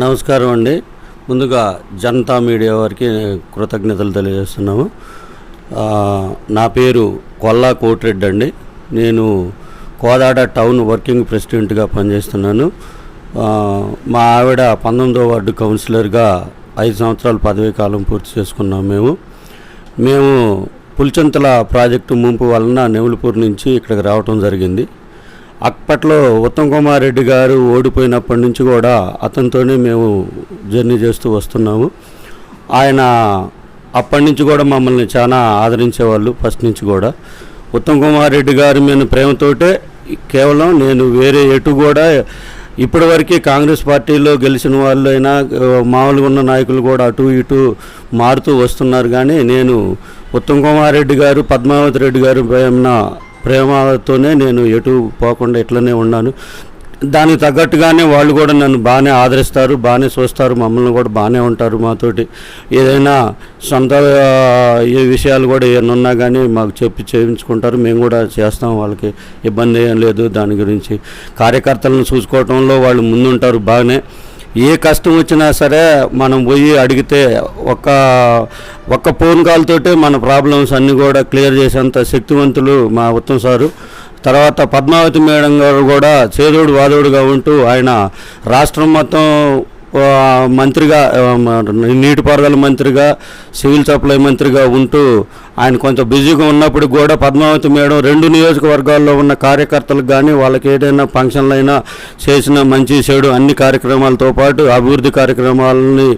నమస్కారం అండి. ముందుగా జనతా మీడియా వారికి కృతజ్ఞతలు తెలియజేస్తున్నాము. నా పేరు కొల్లా కోటిరెడ్డి అండి. నేను కోదాడ టౌన్ వర్కింగ్ ప్రెసిడెంట్గా పనిచేస్తున్నాను. మా ఆవిడ పంతొమ్మిదో వార్డు కౌన్సిలర్గా ఐదు సంవత్సరాలు పదవీ కాలం పూర్తి చేసుకున్నాం మేము. మేము పులిచంతల ప్రాజెక్టు ముంపు వలన నెవులపూర్ నుంచి ఇక్కడికి రావటం జరిగింది. అప్పట్లో ఉత్తమ్ కుమార్ రెడ్డి గారు ఓడిపోయినప్పటి నుంచి కూడా అతనితోనే మేము జర్నీ చేస్తూ వస్తున్నాము. ఆయన అప్పటి నుంచి కూడా మమ్మల్ని చాలా ఆదరించేవాళ్ళు ఫస్ట్ నుంచి కూడా. ఉత్తమ్ కుమార్ రెడ్డి గారి మీద ప్రేమతోటే కేవలం నేను వేరే ఎటు కూడా ఇప్పటివరకు కాంగ్రెస్ పార్టీలో గెలిచిన వాళ్ళు అయినా మామూలుగా ఉన్న నాయకులు కూడా అటు ఇటు మారుతూ వస్తున్నారు. కానీ నేను ఉత్తమ్ కుమార్ రెడ్డి గారు పద్మావతి రెడ్డి గారు ప్రేమ ప్రేమతోనే నేను ఎటు పోకుండా ఇట్లనే ఉన్నాను. దానికి తగ్గట్టుగానే వాళ్ళు కూడా నన్ను బాగానే ఆదరిస్తారు బాగానే చూస్తారు మమ్మల్ని కూడా బాగానే ఉంటారు మాతోటి. ఏదైనా సొంత ఏ విషయాలు కూడా ఏమైనా ఉన్నా కానీ మాకు చెప్పి చేయించుకుంటారు. మేము కూడా చేస్తాం వాళ్ళకి ఇబ్బంది ఏం లేదు దాని గురించి. కార్యకర్తలను చూసుకోవటంలో వాళ్ళు ముందుంటారు బాగానే ఏ కష్టం వచ్చినా సరే మనం పోయి అడిగితే ఒక్క ఒక్క ఫోన్ కాల్ తోటే మన ప్రాబ్లమ్స్ అన్నీ కూడా క్లియర్ చేసేంత శక్తివంతులు మా ఉత్తమ్ సారు. తర్వాత పద్మావతి మేడం గారు కూడా చేదోడు వాదోడుగా ఉంటూ ఆయన రాష్ట్రం మొత్తం మంత్రిగా నీటిపారుదల మంత్రిగా సివిల్ సప్లై మంత్రిగా ఉంటూ ఆయన కొంచెం బిజీగా ఉన్నప్పుడు కూడా పద్మావతి మేడం రెండు నియోజకవర్గాల్లో ఉన్న కార్యకర్తలకు కానీ వాళ్ళకి ఏదైనా ఫంక్షన్లు అయినా చేసిన మంచి చెడు అన్ని కార్యక్రమాలతో పాటు అభివృద్ధి కార్యక్రమాలని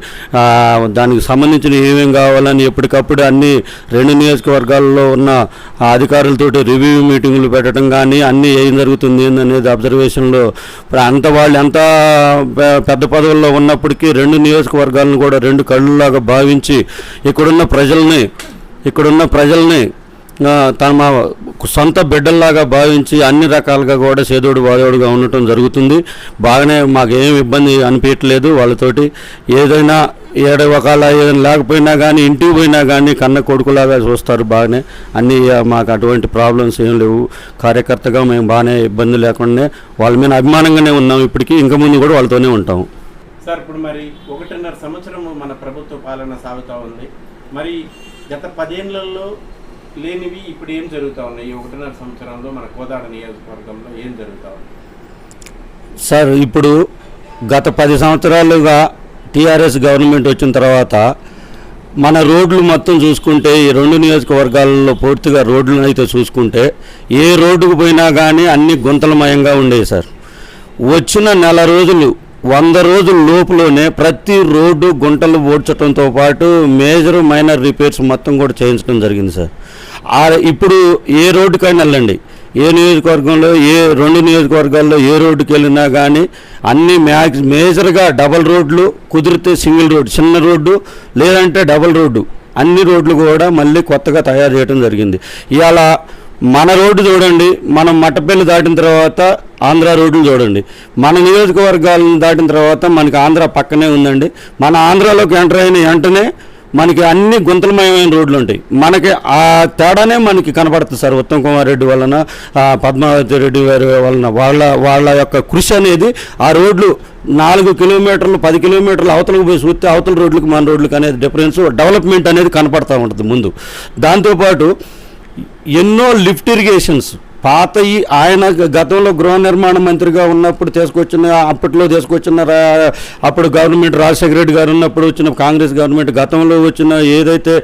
దానికి సంబంధించిన ఏమేం కావాలని ఎప్పటికప్పుడు అన్ని రెండు నియోజకవర్గాల్లో ఉన్న అధికారులతోటి రివ్యూ మీటింగులు పెట్టడం కానీ అన్నీ ఏం జరుగుతుంది అనేది అబ్జర్వేషన్లో. అంత వాళ్ళు ఎంత పెద్ద పదవుల్లో ఉన్నప్పటికీ రెండు నియోజకవర్గాలను కూడా రెండు కళ్ళులాగా భావించి ఇక్కడున్న ప్రజల్ని ఇక్కడున్న ప్రజల్ని ఆ, తన మా సొంత బిడ్డల్లాగా భావించి అన్ని రకాలుగా కూడా సేదోడు వాదోడుగా ఉండటం జరుగుతుంది. బాగానే మాకు ఇబ్బంది అనిపించట్లేదు వాళ్ళతోటి. ఏదైనా ఏడ ఒకవేళ ఏదైనా లేకపోయినా కానీ ఇంటికి పోయినా కానీ కన్న కొడుకులాగా చూస్తారు బాగానే. అన్ని మాకు అటువంటి ప్రాబ్లమ్స్ ఏం లేవు. కార్యకర్తగా మేము బాగానే ఇబ్బంది లేకుండా వాళ్ళ మీద అభిమానంగానే ఉన్నాం ఇప్పటికీ. ఇంకా ముందు కూడా వాళ్ళతోనే ఉంటాం. సార్ ఇప్పుడు మరి ఒకటిన్నర సంవత్సరం మన ప్రభుత్వ పాలన సాగుతూ ఉంది. మరి గత పదేళ్ళలో లేనివి ఇప్పుడు ఏం జరుగుతూ ఉన్నాయి? ఈ ఒకటిన్నర సంవత్సరంలో మన కోదాడ నియోజకవర్గంలో ఏం జరుగుతూ ఉంది? సార్ ఇప్పుడు గత పది సంవత్సరాలుగా టీఆర్ఎస్ గవర్నమెంట్ వచ్చిన తర్వాత మన రోడ్లు మొత్తం చూసుకుంటే ఈ రెండు నియోజకవర్గాలలో పూర్తిగా రోడ్లను అయితే చూసుకుంటే ఏ రోడ్డుకు పోయినా కానీ అన్ని గుంతలమయంగా ఉండేవి సార్. వచ్చిన నెల రోజులు వంద రోజుల లోపులోనే ప్రతి రోడ్డు గుంటలు ఓడ్చడంతో పాటు మేజర్ మైనర్ రిపేర్స్ మొత్తం కూడా చేయించడం జరిగింది సార్. ఆ ఇప్పుడు ఏ రోడ్డుకైనా వెళ్ళండి. ఏ నియోజకవర్గంలో ఏ రెండు నియోజకవర్గాల్లో ఏ రోడ్డుకి వెళ్ళినా కానీ అన్ని మ్యాక్స్ మేజర్గా డబల్ రోడ్లు కుదిరితే సింగిల్ రోడ్డు చిన్న రోడ్డు లేదంటే డబల్ రోడ్డు అన్ని రోడ్లు కూడా మళ్ళీ కొత్తగా తయారు చేయడం జరిగింది. ఇవాళ మన రోడ్డు చూడండి మనం మట్టపల్లి దాటిన తర్వాత ఆంధ్ర రోడ్లు చూడండి. మన నియోజకవర్గాలను దాటిన తర్వాత మనకి ఆంధ్ర పక్కనే ఉందండి. మన ఆంధ్రాలోకి ఎంటర్ అయిన వెంటనే మనకి అన్ని గుంతలమయమైన రోడ్లు ఉంటాయి. మనకి ఆ తేడానే మనకి కనపడుతుంది సార్. ఉత్తమ్ కుమార్ రెడ్డి వలన పద్మావతి రెడ్డి గారి వలన వాళ్ళ వాళ్ళ యొక్క కృషి అనేది ఆ రోడ్లు నాలుగు కిలోమీటర్లు పది కిలోమీటర్లు అవతలకు పోయి చూస్తే అవతల రోడ్లకు మన రోడ్లకు అనేది డిఫరెన్స్ డెవలప్మెంట్ అనేది కనపడతా ఉంటుంది ముందు. దాంతోపాటు ఎన్నో లిఫ్ట్ ఇరిగేషన్స్ పాత ఈ ఆయన గతంలో గృహ నిర్మాణ మంత్రిగా ఉన్నప్పుడు తీసుకొచ్చిన అప్పట్లో తీసుకొచ్చిన అప్పుడు గవర్నమెంట్ రాజశేఖర రెడ్డి గారు ఉన్నప్పుడు వచ్చిన కాంగ్రెస్ గవర్నమెంట్ గతంలో వచ్చిన ఏదైతే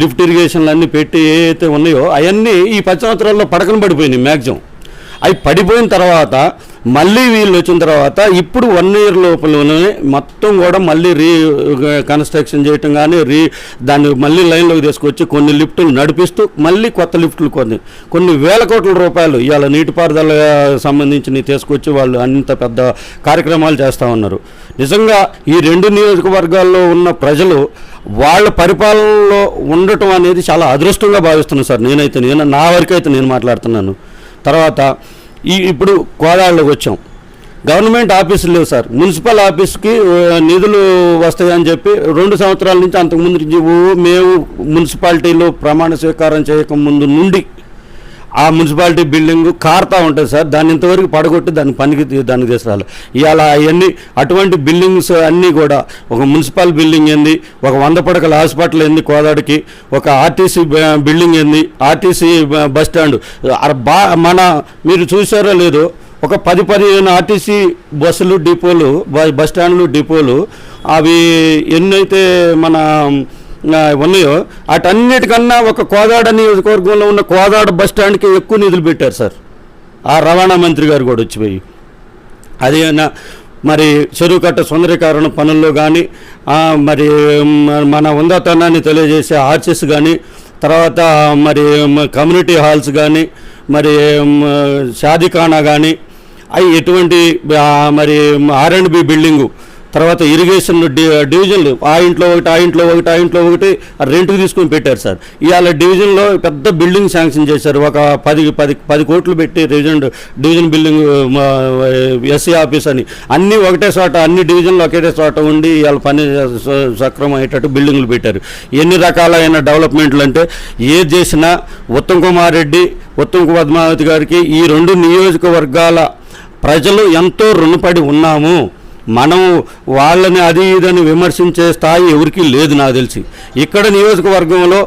లిఫ్ట్ ఇరిగేషన్లు అన్నీ పెట్టి ఏదైతే ఉన్నాయో అవన్నీ ఈ పది సంవత్సరాల్లో పడకన పడిపోయినాయి మ్యాక్సిమం. అవి పడిపోయిన తర్వాత మళ్ళీ వీళ్ళు వచ్చిన తర్వాత ఇప్పుడు వన్ ఇయర్ లోపలనే మొత్తం కూడా మళ్ళీ రీ కన్స్ట్రక్షన్ చేయటం కానీ రీ దాన్ని మళ్ళీ లైన్లోకి తీసుకొచ్చి కొన్ని లిఫ్టులు నడిపిస్తూ మళ్ళీ కొత్త లిఫ్టులు కొన్ని కొన్ని వేల కోట్ల రూపాయలు ఇవాళ నీటిపారుదల సంబంధించి తీసుకొచ్చి వాళ్ళు అంత పెద్ద కార్యక్రమాలు చేస్తూ ఉన్నారు. నిజంగా ఈ రెండు నియోజకవర్గాల్లో ఉన్న ప్రజలు వాళ్ళ పరిపాలనలో ఉండటం అనేది చాలా అదృష్టంగా భావిస్తున్నాను సార్. నేనైతే నేను నా వరకు అయితే నేను మాట్లాడుతున్నాను. తర్వాత ఈ ఇప్పుడు కోదాళ్ళకి వచ్చాం. గవర్నమెంట్ ఆఫీసులు లేవు సార్. మున్సిపల్ ఆఫీస్కి నిధులు వస్తాయని చెప్పి రెండు సంవత్సరాల నుంచి అంతకుముందు నుంచి మేము మున్సిపాలిటీలో ప్రమాణ స్వీకారం చేయక ముందు నుండి ఆ మున్సిపాలిటీ బిల్డింగ్ కారుతా ఉంటుంది సార్. దాన్ని ఇంతవరకు పడగొట్టి దాన్ని పనికి దాన్ని దానికి తీసుకురాలి. ఇవాళ అవన్నీ అటువంటి బిల్డింగ్స్ అన్నీ కూడా ఒక మున్సిపల్ బిల్డింగ్ ఏంది ఒక వంద పడకల హాస్పిటల్ ఏంది కోదాడికి ఒక ఆర్టీసీ బిల్డింగ్ ఏంది ఆర్టీసీ బ- బస్ స్టాండ్. బా మన మీరు చూసారో లేదో ఒక పది పదిహేను ఆర్టీసీ బస్సులు డిపోలు బ- బస్ స్టాండ్లు డిపోలు అవి ఎన్నైతే మన ఉన్నాయో వాటన్నిటికన్నా ఒక కోదాడ నియోజకవర్గంలో ఉన్న కోదాడ బస్ స్టాండ్కి ఎక్కువ నిధులు పెట్టారు సార్. ఆ రవాణా మంత్రి గారు కూడా వచ్చిపోయి. అది మరి చెరువు కట్ట సుందరీకరణ పనుల్లో కానీ మరి మన ఉందతనాన్ని తెలియజేసే ఆర్చెస్ కానీ తర్వాత మరి కమ్యూనిటీ హాల్స్ కానీ మరి షాదిఖానా కానీ అవి ఎటువంటి మరి ఆర్ అండ్ బి బిల్డింగు తర్వాత ఇరిగేషన్ డి డివిజన్లు ఆ ఇంట్లో ఒకటి ఆ ఇంట్లో ఒకటి ఆ ఇంట్లో ఒకటి రెంట్కి తీసుకొని పెట్టారు సార్. ఇవాళ డివిజన్లో పెద్ద బిల్డింగ్ శాంక్షన్ చేశారు. ఒక పది పది పది కోట్లు పెట్టి division division building SC office అని. అన్నీ ఒకటే చోట అన్ని డివిజన్లు ఒకటే చోట ఉండి ఇవాళ పని సక్రమం అయ్యేటట్టు బిల్డింగ్లు పెట్టారు. ఎన్ని రకాలైన డెవలప్మెంట్లు అంటే ఏది చేసినా ఉత్తమ్ కుమార్ రెడ్డి ఉత్తమ్ పద్మావతి గారికి ఈ రెండు నియోజకవర్గాల ప్రజలు ఎంతో రుణపడి ఉన్నాము. మనం వాళ్ళని అది ఇదని విమర్శించే స్థాయి ఎవరికీ లేదు నాకు తెలిసి. ఇక్కడ నియోజకవర్గంలో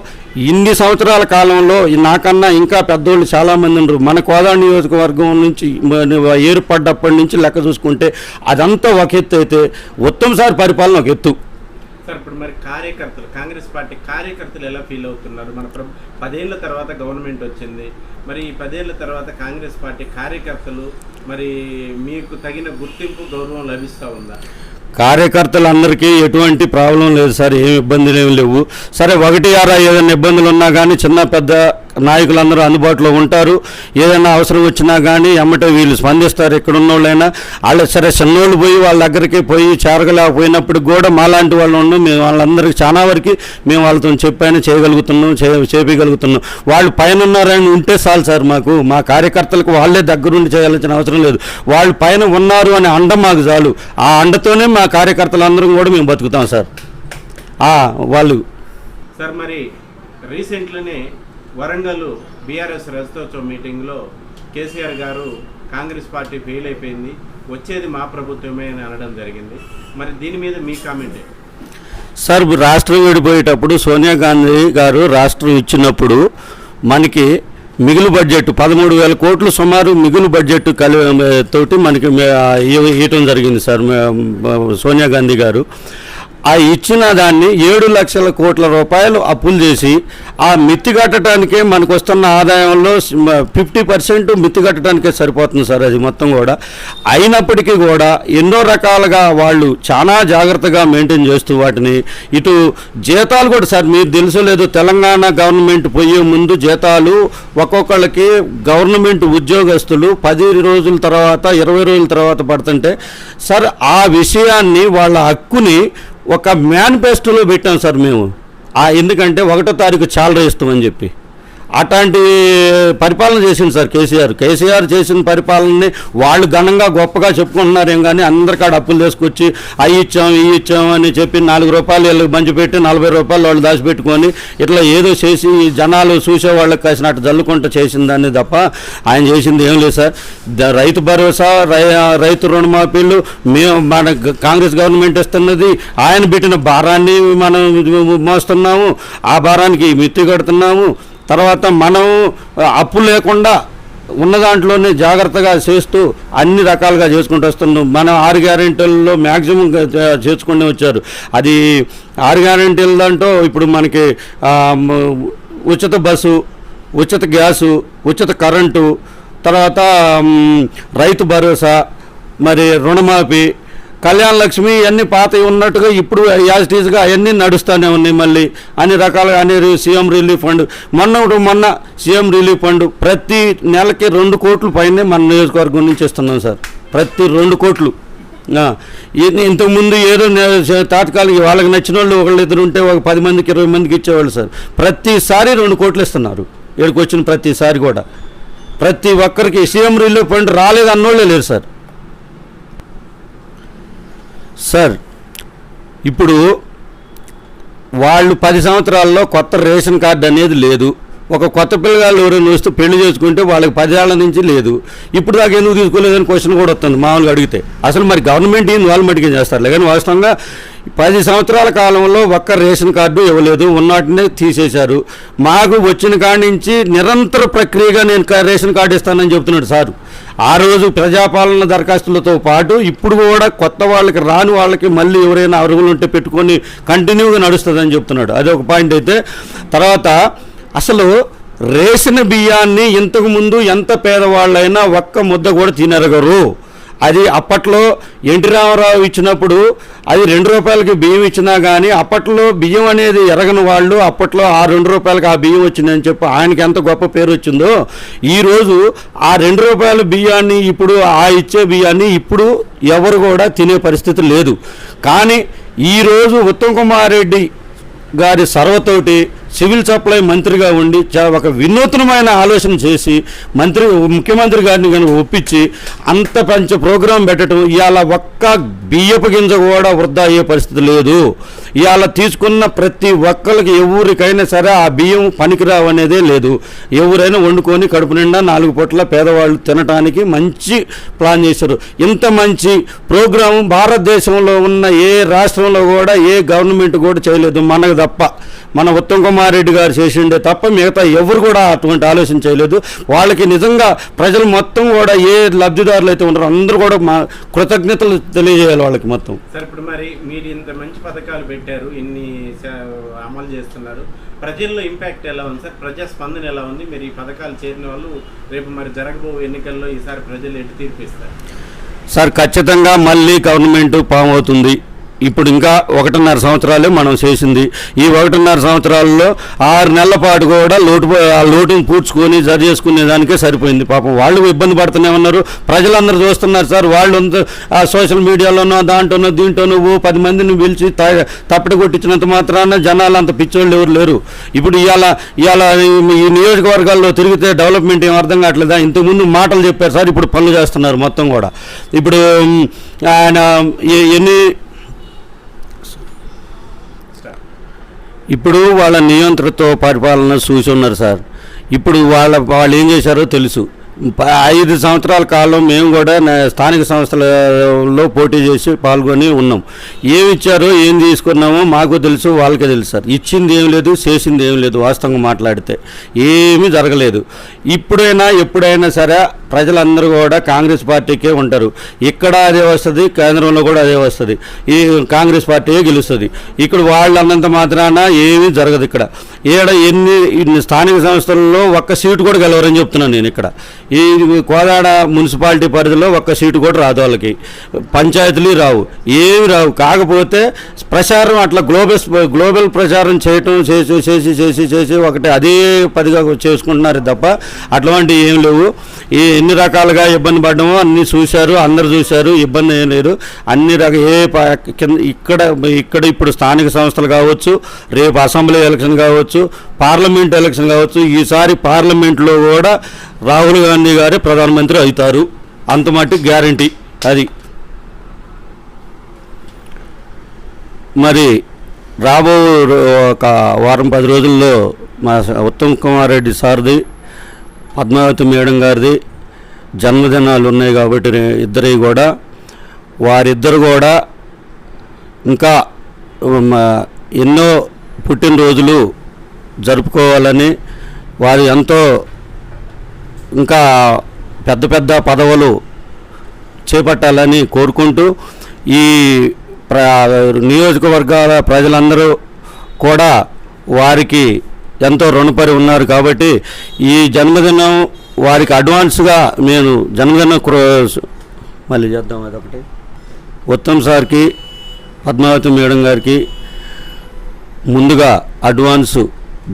ఇన్ని సంవత్సరాల కాలంలో నాకన్నా ఇంకా పెద్దోళ్ళు చాలామంది ఉన్నారు. మన కోదాడ నియోజకవర్గం నుంచి ఏర్పడ్డప్పటి నుంచి లెక్క చూసుకుంటే అదంతా ఒక ఎత్తు అయితే ఉత్తమ్ సార్ పరిపాలన ఒక ఎత్తు. ఇప్పుడు మరి కార్యకర్తలు కాంగ్రెస్ పార్టీ కార్యకర్తలు ఎలా ఫీల్ అవుతున్నారు? మన ప్ర పదేళ్ళ తర్వాత గవర్నమెంట్ వచ్చింది. మరి ఈ పదేళ్ళ తర్వాత కాంగ్రెస్ పార్టీ కార్యకర్తలు మరి మీకు తగిన గుర్తింపు గౌరవం లభిస్తూ ఉందా? కార్యకర్తలందరికీ ఎటువంటి ప్రాబ్లం లేదు సార్. ఏం ఇబ్బందులు ఏమి లేవు. సరే ఒకటి ఆరా ఏదైనా ఇబ్బందులు ఉన్నా కానీ చిన్న పెద్ద నాయకులందరూ అందుబాటులో ఉంటారు. ఏదైనా అవసరం వచ్చినా కానీ ఎమ్మటే వీళ్ళు స్పందిస్తారు. ఇక్కడ ఉన్నోళ్ళైనా వాళ్ళు సరే చిన్నోళ్ళు పోయి వాళ్ళ దగ్గరికి పోయి చేరగలేకపోయినప్పుడు కూడా మాలాంటి వాళ్ళు ఉండి మేము వాళ్ళందరికీ చాలా వరకు మేము వాళ్ళతో చెప్పైనా చేయగలుగుతున్నాం చే చేపించగలుగుతున్నాం వాళ్ళు పైన ఉన్నారని ఉంటే చాలు సార్ మాకు. మా కార్యకర్తలకు వాళ్ళే దగ్గరుండి చేయాల్సిన అవసరం లేదు. వాళ్ళు పైన ఉన్నారు అనే అండ మాకు చాలు. ఆ అండతోనే మా కార్యకర్తలందరం కూడా మేము బతుకుతాం సార్. వాళ్ళు. సార్ మరి రీసెంట్లోనే వరంగల్ బీఆర్ఎస్ రజతోత్సవ మీటింగ్లో కేసీఆర్ గారు కాంగ్రెస్ పార్టీ ఫెయిల్ అయిపోయింది. వచ్చేది మా ప్రభుత్వమే అని అనడం జరిగింది. మరి దీని మీద మీ కామెంట్? సార్ రాష్ట్రం విడిపోయేటప్పుడు సోనియా గాంధీ గారు రాష్ట్రం ఇచ్చినప్పుడు మనకి మిగులు బడ్జెట్ పదమూడు వేల కోట్లు సుమారు మిగులు బడ్జెట్ కలి తోటి మనకి ఇవ్వటం జరిగింది సార్ సోనియా గాంధీ గారు. ఆ ఇచ్చిన దాన్ని ఏడు లక్షల కోట్ల రూపాయలు అప్పులు చేసి ఆ మిత్తి కట్టడానికే మనకు వస్తున్న ఆదాయంలో ఫిఫ్టీ పర్సెంట్ మిత్తి కట్టడానికే సరిపోతుంది సార్ అది మొత్తం కూడా. అయినప్పటికీ కూడా ఎన్నో రకాలుగా వాళ్ళు చాలా జాగ్రత్తగా మెయింటైన్ చేస్తూ వాటిని. ఇటు జీతాలు కూడా సార్ మీరు తెలుసో లేదు తెలంగాణ గవర్నమెంట్ పోయే ముందు జీతాలు ఒక్కొక్కళ్ళకి గవర్నమెంట్ ఉద్యోగస్తులు పది రోజుల తర్వాత ఇరవై రోజుల తర్వాత పడుతుంటే సార్ ఆ విషయాన్ని వాళ్ళ హక్కుని ఒక మేనిఫెస్టోలో పెట్టాం సార్ మేము. ఆ ఎందుకంటే ఒకటో తారీఖు చాలా ఇస్తామని చెప్పి. అట్లాంటి పరిపాలన చేసింది సార్ కేసీఆర్. కేసీఆర్ చేసిన పరిపాలనని వాళ్ళు ఘనంగా గొప్పగా చెప్పుకుంటున్నారేం కానీ అందరికాడ అప్పులు తీసుకొచ్చి అవి ఇచ్చాం ఇవి ఇచ్చాం అని చెప్పి నాలుగు రూపాయలు వీళ్ళకి పంచిపెట్టి నలభై రూపాయలు వాళ్ళు దాచిపెట్టుకొని ఇట్లా ఏదో చేసి జనాలు చూసే వాళ్ళకి కాసినట్టు జల్లుకుంటూ చేసిందని తప్ప ఆయన చేసింది ఏం లేదు సార్. రైతు భరోసా రై రైతు రుణమాఫీలు మేము మన కాంగ్రెస్ గవర్నమెంట్ ఇస్తున్నది ఆయన పెట్టిన భారాన్ని మనం మోస్తున్నాము ఆ భారానికి మిత్తి కడుతున్నాము తర్వాత మనం అప్పు లేకుండా ఉన్న దాంట్లోనే జాగ్రత్తగా చేస్తూ అన్ని రకాలుగా చేసుకుంటూ వస్తున్నాం మన ఆరు గ్యారెంటీల్లో మ్యాక్సిమం చేసుకునే వచ్చారు. అది ఆరు గ్యారెంటీల దాంట్లో ఇప్పుడు మనకి ఉచిత బస్సు ఉచిత గ్యాసు ఉచిత కరెంటు తర్వాత రైతు భరోసా మరి రుణమాఫీ కళ్యాణ లక్ష్మి ఇవన్నీ పాత ఉన్నట్టుగా ఇప్పుడు యాజ్ టీజ్గా అవన్నీ నడుస్తూనే ఉన్నాయి మళ్ళీ. అన్ని రకాలుగా అన్ని సీఎం రిలీఫ్ ఫండ్ మొన్న ఒకటి మొన్న సీఎం రిలీఫ్ ఫండ్ ప్రతి నెలకి రెండు కోట్ల పైనే మన నియోజకవర్గం నుంచి ఇస్తున్నాం సార్. ప్రతి రెండు కోట్లు. ఇంతకుముందు ఏదో తాత్కాలిక వాళ్ళకి నచ్చిన వాళ్ళు ఒకళ్ళు ఇద్దరు ఉంటే ఒక పది మందికి ఇరవై మందికి ఇచ్చేవాళ్ళు సార్. ప్రతిసారి రెండు కోట్లు ఇస్తున్నారు. ఇక్కడికి వచ్చిన ప్రతిసారి కూడా. ప్రతి ఒక్కరికి సీఎం రిలీఫ్ ఫండ్ రాలేదు అన్నోళ్ళే లేరు సార్. సార్ ఇప్పుడు వాళ్ళు పది సంవత్సరాల్లో కొత్త రేషన్ కార్డు అనేది లేదు. ఒక కొత్త పిల్లగాళ్ళు ఎవరైనా వస్తే పెళ్ళి చేసుకుంటే వాళ్ళకి పదేళ్ళ నుంచి లేదు. ఇప్పుడు దాకా ఎందుకు తీసుకోలేదని క్వశ్చన్ కూడా వస్తుంది మామూలుగా అడిగితే. అసలు మరి గవర్నమెంట్ ఇన్వాల్వ్మెంట్గా వాళ్ళు చేస్తారు లేకపోతే వాస్తవంగా పది సంవత్సరాల కాలంలో ఒక్క రేషన్ కార్డు ఇవ్వలేదు. ఉన్నటినే తీసేశారు. మాకు వచ్చిన కాడి నుంచి నిరంతర ప్రక్రియగా నేను రేషన్ కార్డు ఇస్తానని చెప్తున్నాడు సారు. ఆ రోజు ప్రజాపాలన దరఖాస్తులతో పాటు ఇప్పుడు కూడా కొత్త వాళ్ళకి రాని వాళ్ళకి మళ్ళీ ఎవరైనా అరుగులు ఉంటే పెట్టుకొని కంటిన్యూగా నడుస్తుందని చెప్తున్నాడు అది ఒక పాయింట్ అయితే. తర్వాత అసలు రేషన్ బియ్యాన్ని ఇంతకుముందు ఎంత పేదవాళ్ళైనా ఒక్క ముద్ద కూడా తినరగరు. అది అప్పట్లో ఎన్టీ రామారావు ఇచ్చినప్పుడు అది రెండు రూపాయలకి బియ్యం ఇచ్చినా కానీ అప్పట్లో బియ్యం అనేది ఎరగని వాళ్ళు అప్పట్లో ఆ రెండు రూపాయలకి ఆ బియ్యం వచ్చిందని చెప్పి ఆయనకి ఎంత గొప్ప పేరు వచ్చిందో ఈరోజు ఆ రెండు రూపాయల బియ్యాన్ని ఇప్పుడు ఆ ఇచ్చే బియ్యాన్ని ఇప్పుడు ఎవరు కూడా తినే పరిస్థితి లేదు. కానీ ఈరోజు ఉత్తమ్ కుమార్ రెడ్డి గారి సర్వతోటి సివిల్ సప్లై మంత్రిగా ఉండి చా- ఒక వినూత్నమైన ఆలోచన చేసి మంత్రి ముఖ్యమంత్రి గారిని కనుక ఒప్పించి అంత పంచ ప్రోగ్రాం పెట్టడం ఇవాళ ఒక్క బియ్యపు గింజ కూడా వృద్ధ అయ్యే పరిస్థితి లేదు. ఇవాళ తీసుకున్న ప్రతి ఒక్కరికి ఎవరికైనా సరే ఆ బియ్యం పనికిరావు అనేదే లేదు. ఎవరైనా వండుకొని కడుపు నిండా నాలుగు పూట్ల పేదవాళ్ళు తినటానికి మంచి ప్లాన్ చేశారు. ఇంత మంచి ప్రోగ్రాం భారతదేశంలో ఉన్న ఏ రాష్ట్రంలో కూడా ఏ గవర్నమెంట్ కూడా చేయలేదు మనకు తప్ప. మన ఉత్తమ్ కుమార్ రెడ్డి గారు చేసిండే తప్ప మిగతా ఎవరు కూడా అటువంటి ఆలోచన చేయలేదు. వాళ్ళకి నిజంగా ప్రజలు మొత్తం కూడా ఏ లబ్ధిదారులు అయితే ఉన్నారో అందరూ కూడా మా కృతజ్ఞతలు తెలియజేయాలి వాళ్ళకి మొత్తం. సార్ ఇప్పుడు మరి మీరు ఇంత మంచి పథకాలు పెట్టారు ఇన్ని అమలు చేస్తున్నారు. ప్రజల్లో ఇంపాక్ట్ ఎలా ఉంది సార్? ప్రజా స్పందన ఎలా ఉంది? మీరు ఈ పథకాలు చేరిన వాళ్ళు రేపు మరి జరగబో ఎన్నికల్లో ఈసారి ప్రజలు ఎటు తీర్పిస్తారు సార్ ఖచ్చితంగా మళ్ళీ గవర్నమెంట్ పాము అవుతుంది. ఇప్పుడు ఇంకా ఒకటిన్నర సంవత్సరాలే మనం చేసింది. ఈ ఒకటిన్నర సంవత్సరాల్లో ఆరు నెలల పాటు కూడా లోటు ఆ లోటును పూడ్చుకొని సరి చేసుకునే దానికే సరిపోయింది. పాపం వాళ్ళు ఇబ్బంది పడుతూనే ఉన్నారు ప్రజలందరూ చూస్తున్నారు సార్ వాళ్ళు ఆ సోషల్ మీడియాలోనో దాంట్లోనో దీంట్లోనో ఓ పది మందిని పిలిచి త- తప్పటి కొట్టించినంత మాత్రాన జనాలు అంత పిచ్చోళ్ళు ఎవరు లేరు. ఇప్పుడు ఇవాళ ఇవాళ ఈ- నియోజకవర్గాల్లో తిరిగితే డెవలప్మెంట్ ఏం అర్థం కావట్లేదా? ఇంతకుముందు మాటలు చెప్పారు సార్ ఇప్పుడు పనులు చేస్తున్నారు మొత్తం కూడా. ఇప్పుడు ఆయన ఎన్ని ఇప్పుడు వాళ్ళ నియంత్రణతో పరిపాలన చూసి ఉన్నారు సార్. ఇప్పుడు వాళ్ళ వాళ్ళు ఏం చేశారో తెలుసు. ప- ఐదు సంవత్సరాల కాలం మేము కూడా స్థానిక సంస్థలలో పోటీ చేసి పాల్గొని ఉన్నాం. ఏమి ఇచ్చారో ఏం తీసుకున్నామో మాకు తెలుసు వాళ్ళకే తెలుసు సార్. ఇచ్చింది ఏం లేదు చేసింది ఏం లేదు వాస్తవంగా మాట్లాడితే. ఏమీ జరగలేదు. ఇప్పుడైనా ఎప్పుడైనా సరే ప్రజలందరూ కూడా కాంగ్రెస్ పార్టీకే ఉంటారు. ఇక్కడ అదే వస్తుంది కేంద్రంలో కూడా అదే వస్తుంది. ఈ కాంగ్రెస్ పార్టీయే గెలుస్తుంది. ఇక్కడ వాళ్ళు అన్నంత మాత్రాన ఏమీ జరగదు ఇక్కడ. ఈడ ఎన్ని స్థానిక సంస్థల్లో ఒక్క సీటు కూడా గెలవరని చెప్తున్నాను నేను ఇక్కడ. ఈ కోదాడ మున్సిపాలిటీ పరిధిలో ఒక్క సీటు కూడా రాదు వాళ్ళకి. పంచాయతీలు రావు. ఏమి రావు. కాకపోతే ప్రచారం అట్లా గ్లోబల్ గ్లోబల్ ప్రచారం చేయటం చేసి చేసి చేసి చేసి ఒకటి అదే పదిగా చేసుకుంటున్నారు తప్ప అట్లాంటివి ఏం లేవు. ఈ ఎన్ని రకాలుగా ఇబ్బంది పడ్డామో అన్ని చూశారు అందరు చూశారు ఇబ్బంది ఏం లేదు. అన్ని రక ఏ కింద ఇక్కడ ఇక్కడ ఇప్పుడు స్థానిక సంస్థలు కావచ్చు రేపు అసెంబ్లీ ఎలక్షన్ కావచ్చు పార్లమెంట్ ఎలక్షన్ కావచ్చు ఈసారి పార్లమెంట్లో కూడా రాహుల్ గాంధీ గారే ప్రధానమంత్రి అవుతారు. అంత మట్టి గ్యారంటీ అది. మరి రాబో రో- ఒక వారం పది రోజుల్లో మా ఉత్తమ్ కుమార్ రెడ్డి సార్ది పద్మావతి మేడం గారిది జన్మదినాలు ఉన్నాయి కాబట్టి ఇద్దరివి కూడా వారిద్దరు కూడా ఇంకా ఎన్నో పుట్టినరోజులు జరుపుకోవాలని వారు ఎంతో ఇంకా పెద్ద పెద్ద పదవులు చేపట్టాలని కోరుకుంటూ ఈ ప్ర నియోజకవర్గాల ప్రజలందరూ కూడా వారికి ఎంతో రుణపడి ఉన్నారు కాబట్టి ఈ జన్మదినం వారికి అడ్వాన్స్గా నేను జన్మదిన మళ్ళీ చేద్దాం అదొకటి. ఉత్తమ్ సార్కి పద్మావతి మేడం గారికి ముందుగా అడ్వాన్స్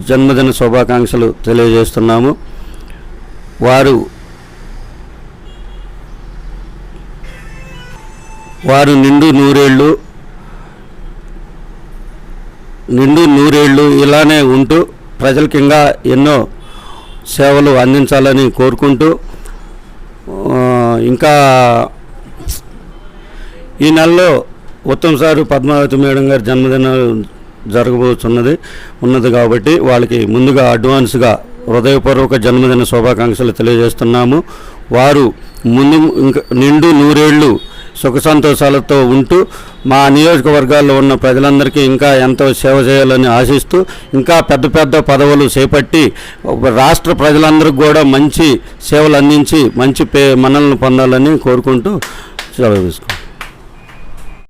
జన్మదిన శుభాకాంక్షలు తెలియజేస్తున్నాము. వారు వారు నిండు నూరేళ్ళు నిండు నూరేళ్ళు ఇలానే ఉంటూ ప్రజలకి ఇంకా ఎన్నో సేవలు అందించాలని కోరుకుంటూ ఇంకా ఈ నెలలో ఉత్తమ్ సారు పద్మావతి మేడం గారి జన్మదినం జరగబోతున్నది ఉన్నది కాబట్టి వాళ్ళకి ముందుగా అడ్వాన్స్గా హృదయపూర్వక జన్మదిన శుభాకాంక్షలు తెలియజేస్తున్నాము. వారు ముందు ఇంకా నిండు నూరేళ్ళు సుఖ సంతోషాలతో ఉంటూ మా నియోజకవర్గాల్లో ఉన్న ప్రజలందరికీ ఇంకా ఎంతో సేవ చేయాలని ఆశిస్తూ ఇంకా పెద్ద పెద్ద పదవులు చేపట్టి రాష్ట్ర ప్రజలందరికీ కూడా మంచి సేవలు అందించి మంచి పే మనల్ని పొందాలని కోరుకుంటూ సెలవు తీసుకుంటాం